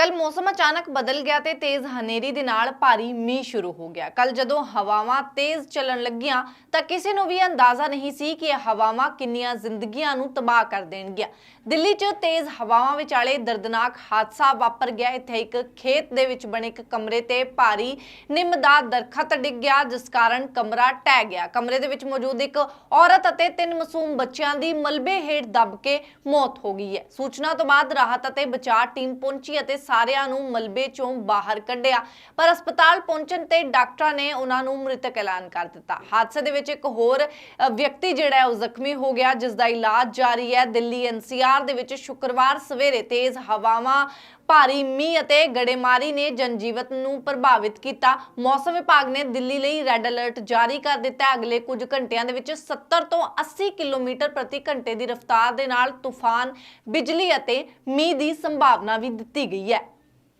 ਕੱਲ ਮੌਸਮ ਅਚਾਨਕ ਬਦਲ ਗਿਆ ਤੇ ਤੇਜ਼ ਹਨੇਰੀ ਦੇ ਨਾਲ ਭਾਰੀ ਮੀਂਹ ਸ਼ੁਰੂ ਹੋ ਗਿਆ। ਕੱਲ ਜਦੋਂ ਹਵਾਵਾਂ ਤੇਜ਼ ਚੱਲਣ ਲੱਗੀਆਂ ਤਾਂ ਕਿਸੇ ਨੂੰ ਵੀ ਅੰਦਾਜ਼ਾ ਨਹੀਂ ਸੀ ਕਿ ਇਹ ਹਵਾਵਾਂ ਕਿੰਨੀਆਂ ਜ਼ਿੰਦਗੀਆਂ ਨੂੰ ਤਬਾਹ ਕਰ ਦੇਣਗੀਆਂ। ਦਿੱਲੀ 'ਚ ਤੇਜ਼ ਹਵਾਵਾਂ ਵਿਚਾਲੇ ਦਰਦਨਾਕ ਹਾਦਸਾ ਵਾਪਰ ਗਿਆ। ਇੱਥੇ ਇੱਕ ਖੇਤ ਦੇ ਵਿੱਚ ਬਣੇ ਇੱਕ ਕਮਰੇ ਤੇ ਭਾਰੀ ਨਿੰਮ ਦਾ ਦਰਖਤ ਡਿੱਗ ਗਿਆ, ਜਿਸ ਕਾਰਨ ਕਮਰਾ ਟਹਿ ਗਿਆ। ਕਮਰੇ ਦੇ ਵਿੱਚ ਮੌਜੂਦ ਇੱਕ ਔਰਤ ਅਤੇ ਤਿੰਨ ਮਾਸੂਮ ਬੱਚਿਆਂ ਦੀ ਮਲਬੇ ਹੇਠ ਦੱਬ ਕੇ ਮੌਤ ਹੋ ਗਈ ਹੈ। ਸੂਚਨਾ ਤੋਂ ਬਾਅਦ ਰਾਹਤ ਅਤੇ ਬਚਾਅ ਟੀਮ ਪਹੁੰਚੀ ਅਤੇ ਸਾਰਿਆਂ ਨੂੰ ਮਲਬੇ ਚੋਂ ਬਾਹਰ ਕੱਢਿਆ। ਪਰ ਹਸਪਤਾਲ ਪਹੁੰਚਣ ਤੇ ਡਾਕਟਰਾਂ ਨੇ ਉਹਨਾਂ ਨੂੰ ਮ੍ਰਿਤਕ ਐਲਾਨ ਕਰ ਦਿੱਤਾ। ਹਾਦਸੇ ਦੇ ਵਿੱਚ ਇੱਕ ਹੋਰ ਵਿਅਕਤੀ ਜਿਹੜਾ ਹੈ, ਉਹ ਜ਼ਖਮੀ ਹੋ ਗਿਆ, ਜਿਸ ਦਾ ਇਲਾਜ ਜਾਰੀ ਹੈ ਦਿੱਲੀ ਐਨਸੀਆਰ ਦੇ ਵਿੱਚ। ਸ਼ੁੱਕਰਵਾਰ ਸਵੇਰੇ ਤੇਜ਼ ਹਵਾਵਾਂ, ਭਾਰੀ ਮੀਂਹ ਅਤੇ ਗੜੇਮਾਰੀ ਨੇ ਜਨਜੀਵਨ ਨੂੰ ਪ੍ਰਭਾਵਿਤ ਕੀਤਾ। ਮੌਸਮ ਵਿਭਾਗ ਨੇ ਦਿੱਲੀ ਲਈ ਰੈੱਡ ਅਲਰਟ ਜਾਰੀ ਕਰ ਦਿੱਤਾ। ਅਗਲੇ ਕੁਝ ਘੰਟਿਆਂ ਦੇ ਵਿੱਚ 70 ਤੋਂ 80 ਕਿਲੋਮੀਟਰ ਪ੍ਰਤੀ ਘੰਟੇ ਦੀ ਰਫ਼ਤਾਰ ਦੇ ਨਾਲ ਤੂਫਾਨ, ਬਿਜਲੀ ਅਤੇ ਮੀਂਹ ਦੀ ਸੰਭਾਵਨਾ ਵੀ ਦਿੱਤੀ ਗਈ ਹੈ।